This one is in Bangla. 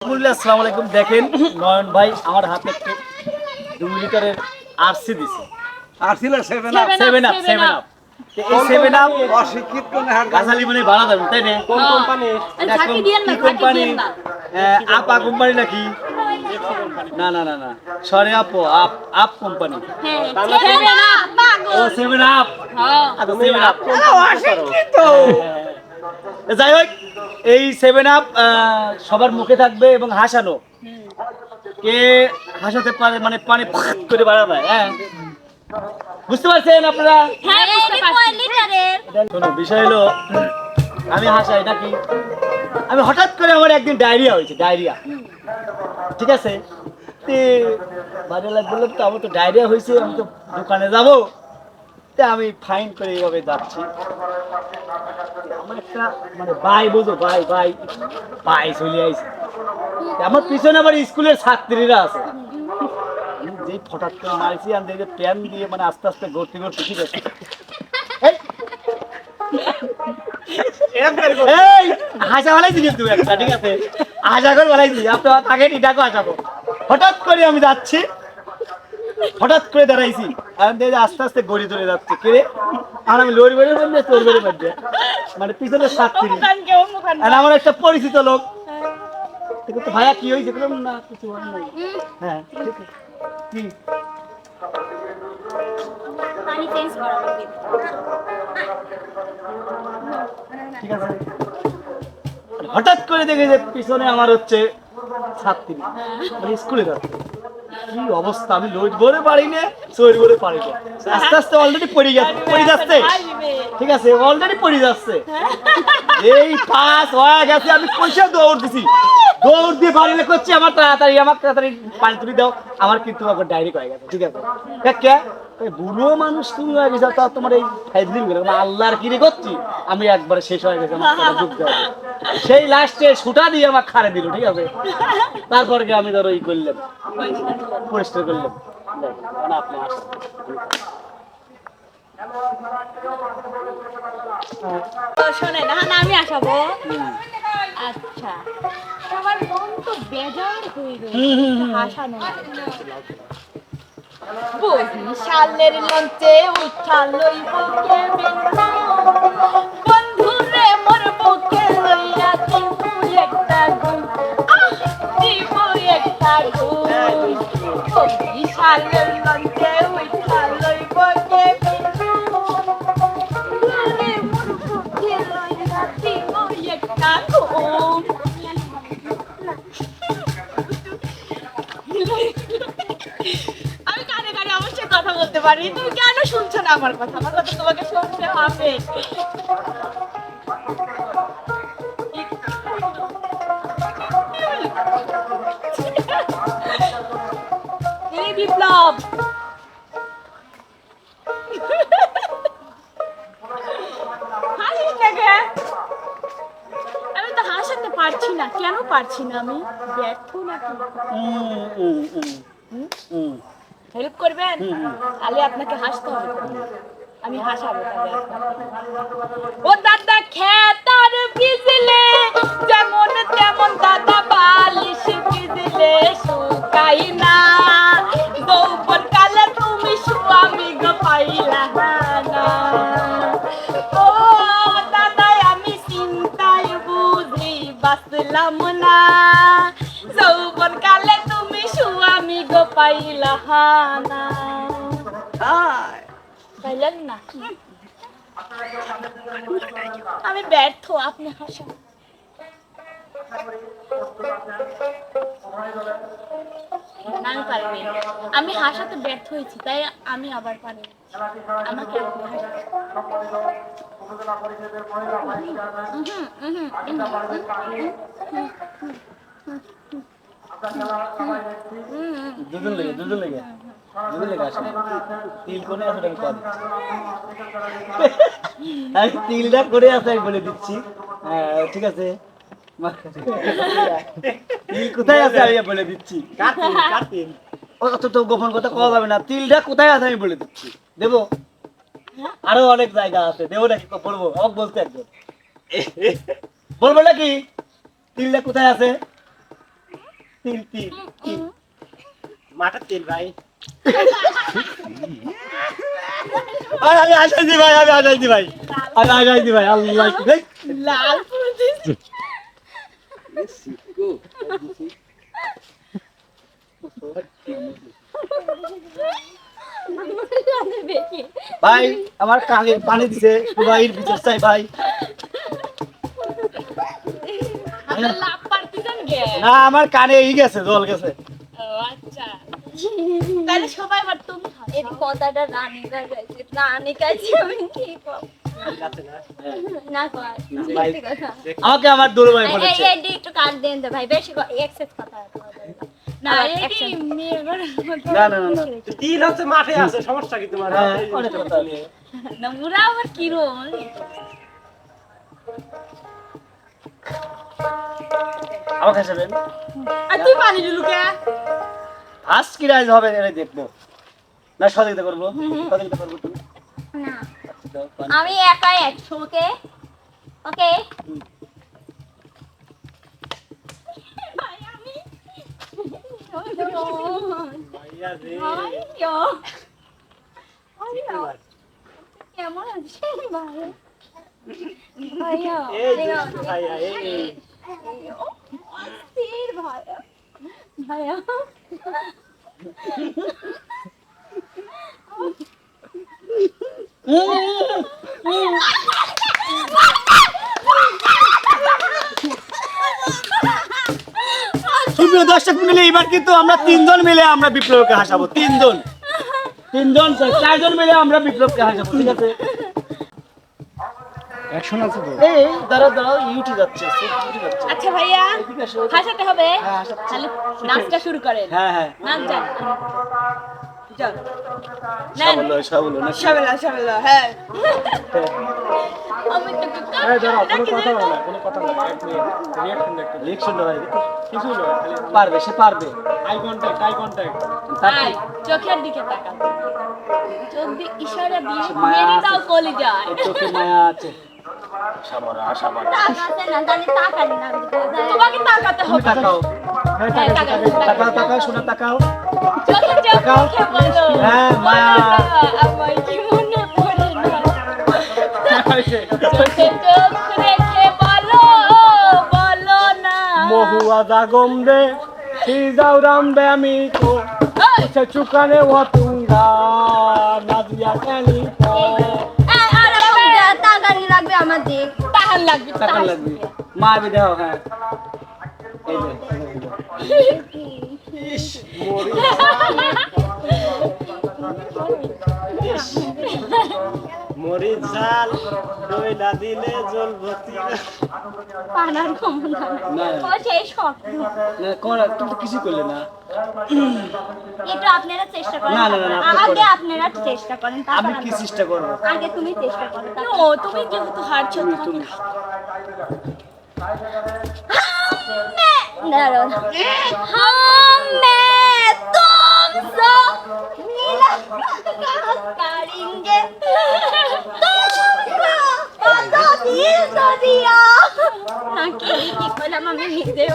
আসসালামু আলাইকুম। দেখেন নয়ন ভাই আমার হাতে একটি দুই লিটারের আরসি দিছে। ছিল seven up seven up seven up এই সেভেন আপ অশিক্ষিত নেহার গাছালি মানে ভাড়া যাবে তাই না? কোন কোম্পানি? কি আপা নাকি? না না না না। সরে আপ আপ আপ কোম্পানি। হ্যাঁ, ছেড়ে ও সেভেন আপ হ্যাঁ। আচ্ছা সেভেন আপ অশিক্ষিত। যাই হোক এই সেভেন আপ সবার মুখে থাকবে এবং হাসানো। কে হাসাতে পারে মানে পানি ফাঁক করে বাড়াবে হ্যাঁ? বুঝতে পারছেন আপনারা? হ্যাঁ, পারছি। শোনো বিষয় হলো আমি হাসাই নাকি? আমি হঠাৎ করে আমার একদিন ডায়রিয়া হয়েছে ডায়রিয়া। ঠিক আছে? বাড়িওয়ালা বললাম তো আমার তো ডায়রিয়া হয়েছে আমি তো দোকানে যাব। তা আমি ফাইন করে এইভাবে যাচ্ছি। আমার একটা মানে বাই বোঝো বাই বাই বাই চলে আইছে আমার পিছনে স্কুলের ছাত্রীরা আছে ফটাৎ করে মারছি দেখে প্যান দিয়ে মানে আস্তে আস্তে গড়তে গড়তে ঠিক আছে এই, হাসা কিন্তু একটা ঠিক আছে আশা করে বানাইছি আপনার তাকে এটাকে আশাবো হঠাৎ করে আমি যাচ্ছি হঠাৎ করে দাঁড়াইছি দেখি আস্তে আস্তে গড়ি ধরে যাচ্ছে কে আর আমি লড়ি বেড়ে বান্ধে তোর বেড়ে মানে পিছনে সাতটি আর আমার একটা পরিচিত লোক। ঠিক ভাইয়া কি হয়েছে? না কিছু হয় হ্যাঁ ঠিক আছে। কি। ঠিক আছে। হঠাৎ করে দেখে যে পিছনে আমার হচ্ছে ছাত্রী মানে স্কুলে যাচ্ছে। কি অবস্থা? আমি লোড ভরে পারি না চোর ভরে পারি না। আস্তে আস্তে অলরেডি পড়ে যাচ্ছে পড়ে যাচ্ছে। ঠিক আছে অলরেডি পড়ে যাচ্ছে। এই পাস হয়ে গেছে, আমি পয়সা দৌড় দিছি দৌড় দিয়ে বাড়ি করছি, আমার তাড়াতাড়ি আমার তাড়াতাড়ি পানি তুলি দাও, আমার কিন্তু আবার ডাইরেক্ট হয়ে গেছে, ঠিক আছে। কে বুড়ো মানুষ তুমি হয়ে গেছে, তা তোমার এই ফাইজলিম আল্লাহর কিরে করছি? আমি একবারে শেষ হয়ে গেছে, আমার সেই লাস্টে সুটা দিয়ে আমার খারে দিল, ঠিক আছে? তারপরে আমি ধরো ই করলাম, পরিষ্কার করলাম। আপনি শোনেন, না, আমি আসাবো। আচ্ছা। আমার মন তো বেজার হয়ে গেছে হাসানো বরিশালের লঞ্চে বুকে বিন্দু আমি কানে কানে অবশ্যই কথা বলতে পারি। তুমি কেন শুনছো না আমার কথা? আমার কথা তোমাকে শুনতে হবে। বিপ্লব। পারছি না আমি ব্যর্থ নাকি। হেল্প করবেন। তাহলে আপনাকে হাসতে হবে আমি হাসাবো। ও দাদা খেতার ভিজলে যেমন তেমন দাদা বালিশ ভিজলে শুকাই না পাইলা না পাইলেন না আমি ব্যর্থ আপনি হাসা আমি পারিনি আমি হাসাতে ব্যর্থ হয়েছি তাই আমি আবার পারি আমাকে উহুম, উহুম, দুজন লেগে দুজন লেগে দুজন লেগে আসেন তিল কোনে আছে আমি কল আমি তিলটা করে আছে আমি বলে দিচ্ছি। হ্যাঁ, ঠিক আছে। তিল কোথায় আছে আমি বলে দিচ্ছি। অত তো গোপন কথা কওয়া যাবে না। তিলটা কোথায় আছে আমি বলে দিচ্ছি। দেবো? আরও অনেক জায়গা আছে। দেবো নাকি বলব? আমাকে বলতে একজন। বলব নাকি? তিলটা কোথায় আছে? তিল তিল তিল মাঠের তিল ভাই আমি আসাইছি ভাই আমি আসাইছি ভাই আমি আসাইছি ভাই আল্লাহ লাল ভাই আমার কানে পানি দিছে চাই ভাই না আমার কানে ই গেছে জল গেছে। ও আচ্ছা। তাহলে সবাই আবার তুমি এর কথাটা রানী গাইছে রানী গাইছে আমি কি আমাকে আমার দুলো ভাই বলেছে। এই এই একটু কাট দেন তো ভাই। বেশি এক্সেস কথা না। হচ্ছে মাঠে আছে সমস্যা কি তোমার? হ্যাঁ, অনেক। না মুরা আবার কি রোল আমাকে হাসাবেন আর তুই পানি দিলু কে? আজ কি রাইজ হবে এটা দেখব। না সহযোগিতা করব। সহযোগিতা করব তুমি। না। আমি একাই একশো ওকে? ওকে? কেমন আছেন ভাই ভাইয়া। অস্থির দর্শক মিলে এবার কিন্তু আমরা তিনজন মিলে আমরা বিপ্লবকে হাসাবো, তিনজন। তিনজন, চারজন মিলে আমরা বিপ্লবকে হাসাবো, ঠিক আছে? অ্যাকশন আছে তো? এই দাঁড়াও ইউটি যাচ্ছে ইউটি যাচ্ছে। আচ্ছা ভাইয়া হাসাতে হবে? হ্যাঁ, তাহলে নাচটা শুরু করেন। হ্যাঁ হ্যাঁ। নাচ যান যান সাবলো সাবলো না শাবেলা শাবেলা হ্যাঁ। আমি তো এই দাঁড়াও কোনো কথা বলো কোনো কথা বলো এক মিনিট রিঅ্যাকশন দেখতে। ইলেকশন হয় কিছু না খালি পারবে সে পারবে। আই কন্টাক্ট আই কন্টাক্ট চোখের দিকে তাকাও। চোখ দিয়ে ইশারা দিয়ে মেরে দাও কলি যায় চোখে মায়া আছে। সাবরা সাবরা তাকাতে না জানি তাকালি না তোমাকে তাকাতে তুমি হবে। তাকাও। হ্যাঁ, তাকাও, তাকাও তাকাও শোনা তাকাও। তাকাও। হ্যাঁ, মায়া। আমার কি পড়ে না? চোখে চোখ রেখে বলো বলো না। মহুয়া দাগম দে সিজাও রাম দে আমি তো। সে চুকানে ওয়াতুঙ্গা নাদিয়া কানি লাগবে টাকা লাগবে। মা আবি দাও হ্যাঁ। এই যে। মরিচ ঝাল দইলা দিলে জল ভর্তি পানার কমলা। না। ও সেই শখ না কোন তুমি কিছু করলে না। একটু আপনারা চেষ্টা করেন। না, না, না, না, আগে আপনারা চেষ্টা করেন আমি কি চেষ্টা করব? আগে তুমি চেষ্টা করো ও তুমি। যেহেতু হারছো তুমি তোমাকে তুমি। 딸인 게 떨어져 떨어지야. Ang kilig ko naman yung video.